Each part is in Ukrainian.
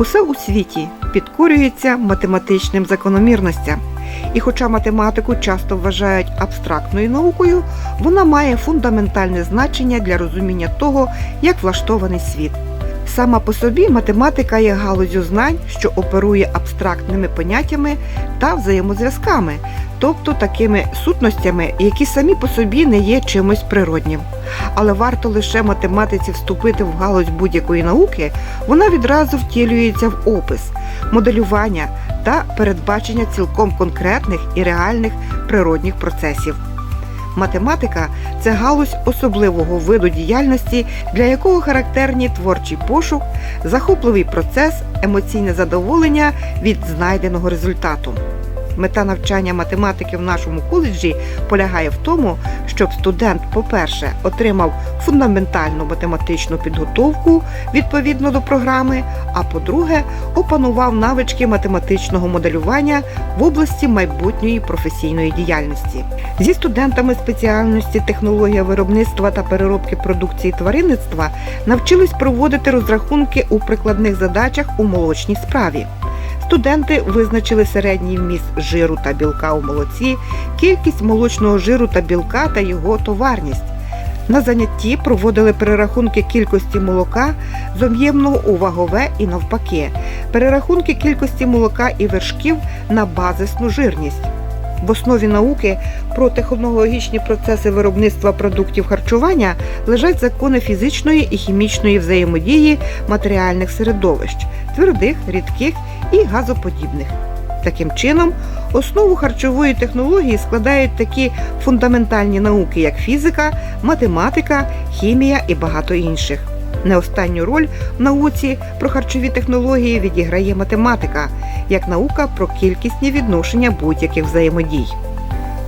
Усе у світі підкорюється математичним закономірностям. І хоча математику часто вважають абстрактною наукою, вона має фундаментальне значення для розуміння того, як влаштований світ. Сама по собі математика є галузю знань, що оперує абстрактними поняттями та взаємозв'язками, тобто такими сутностями, які самі по собі не є чимось природнім. Але варто лише математиці вступити в галузь будь-якої науки, вона відразу втілюється в опис, моделювання та передбачення цілком конкретних і реальних природних процесів. Математика це галузь особливого виду діяльності, для якого характерні творчий пошук, захопливий процес, емоційне задоволення від знайденого результату. Мета навчання математики в нашому коледжі полягає в тому, щоб студент, по-перше, отримав фундаментальну математичну підготовку відповідно до програми, а по-друге, опанував навички математичного моделювання в області майбутньої професійної діяльності. Зі студентами спеціальності технологія виробництва та переробки продукції тваринництва навчились проводити розрахунки у прикладних задачах у молочній справі. Студенти визначили середній вміст жиру та білка у молоці, кількість молочного жиру та білка та його товарність. На занятті проводили перерахунки кількості молока з об'ємного у вагове і навпаки, перерахунки кількості молока і вершків на базисну жирність. В основі науки про технологічні процеси виробництва продуктів харчування лежать закони фізичної і хімічної взаємодії матеріальних середовищ твердих, рідких і газоподібних. Таким чином, основу харчової технології складають такі фундаментальні науки, як фізика, математика, хімія і багато інших. Не останню роль в науці про харчові технології відіграє математика, як наука про кількісні відношення будь-яких взаємодій.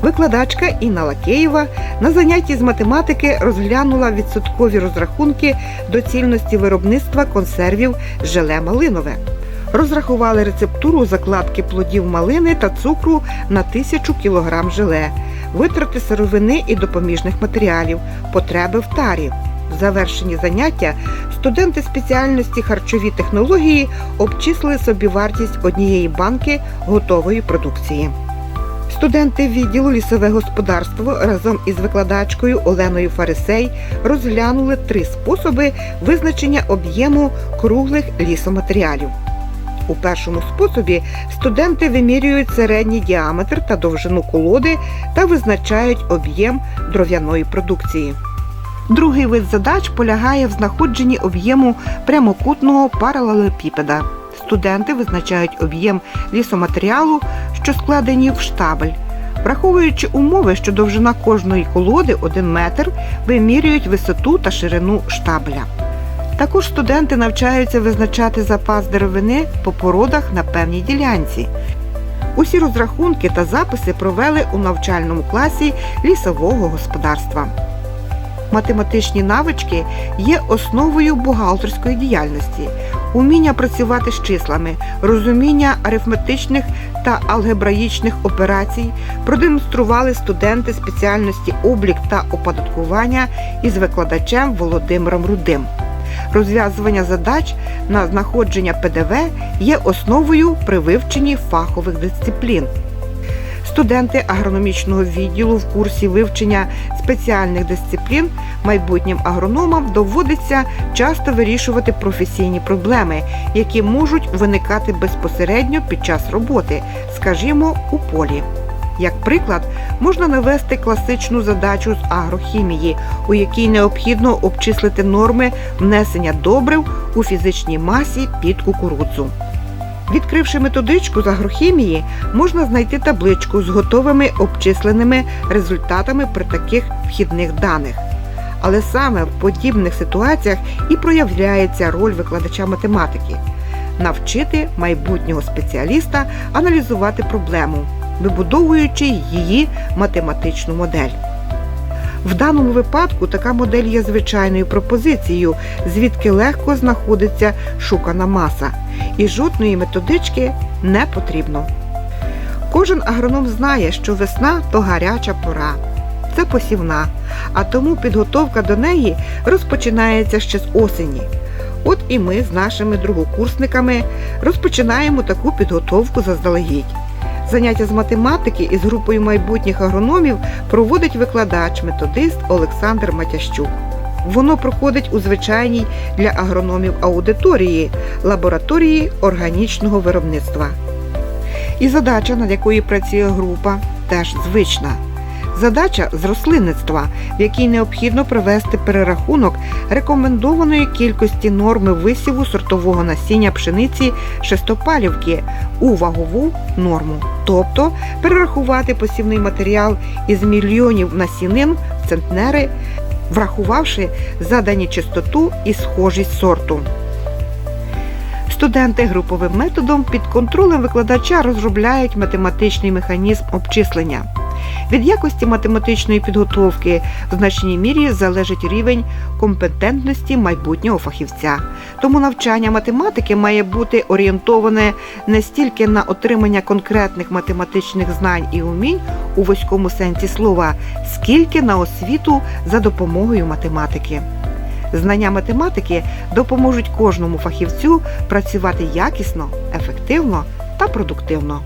Викладачка Інна Лакеєва на занятті з математики розглянула відсоткові розрахунки доцільності виробництва консервів желе малинове. Розрахували рецептуру закладки плодів малини та цукру на 1000 кг желе, витрати сировини і допоміжних матеріалів, потреби в тарі. Завершенні заняття студенти спеціальності харчові технології обчислили собі вартість однієї банки готової продукції. Студенти відділу лісове господарство разом із викладачкою Оленою Фарисей розглянули три способи визначення об'єму круглих лісоматеріалів. У першому способі студенти вимірюють середній діаметр та довжину колоди та визначають об'єм дров'яної продукції. Другий вид задач полягає в знаходженні об'єму прямокутного паралелепіпеда. Студенти визначають об'єм лісоматеріалу, що складені в штабель. Враховуючи умови, що довжина кожної колоди 1 метр, вимірюють висоту та ширину штабеля. Також студенти навчаються визначати запас деревини по породах на певній ділянці. Усі розрахунки та записи провели у навчальному класі лісового господарства. Математичні навички є основою бухгалтерської діяльності, уміння працювати з числами, розуміння арифметичних та алгебраїчних операцій продемонстрували студенти спеціальності облік та оподаткування із викладачем Володимиром Рудим. Розв'язування задач на знаходження ПДВ є основою при вивченні фахових дисциплін. Студенти агрономічного відділу в курсі вивчення спеціальних дисциплін майбутнім агрономам доводиться часто вирішувати професійні проблеми, які можуть виникати безпосередньо під час роботи, скажімо, у полі. Як приклад, можна навести класичну задачу з агрохімії, у якій необхідно обчислити норми внесення добрив у фізичній масі під кукурудзу. Відкривши методичку з агрохімії, можна знайти табличку з готовими обчисленими результатами при таких вхідних даних. Але саме в подібних ситуаціях і проявляється роль викладача математики навчити майбутнього спеціаліста аналізувати проблему, вибудовуючи її математичну модель. В даному випадку така модель є звичайною пропозицією, звідки легко знаходиться шукана маса, і жодної методички не потрібно. Кожен агроном знає, що весна то гаряча пора, це посівна, а тому підготовка до неї розпочинається ще з осені. От і ми з нашими другокурсниками розпочинаємо таку підготовку заздалегідь. Заняття з математики із групою майбутніх агрономів проводить викладач, методист Олександр Матящук. Воно проходить у звичайній для агрономів аудиторії лабораторії органічного виробництва. І задача, над якою працює група, теж звична. Задача з рослинництва, в якій необхідно провести перерахунок рекомендованої кількості норми висіву сортового насіння пшениці шестопалівки у вагову норму, тобто перерахувати посівний матеріал із мільйонів насінин в центнери, врахувавши задані чистоту і схожість сорту. Студенти груповим методом під контролем викладача розробляють математичний механізм обчислення. Від якості математичної підготовки в значній мірі залежить рівень компетентності майбутнього фахівця. Тому навчання математики має бути орієнтоване не стільки на отримання конкретних математичних знань і умінь у вузькому сенсі слова, скільки на освіту за допомогою математики. Знання математики допоможуть кожному фахівцю працювати якісно, ефективно та продуктивно.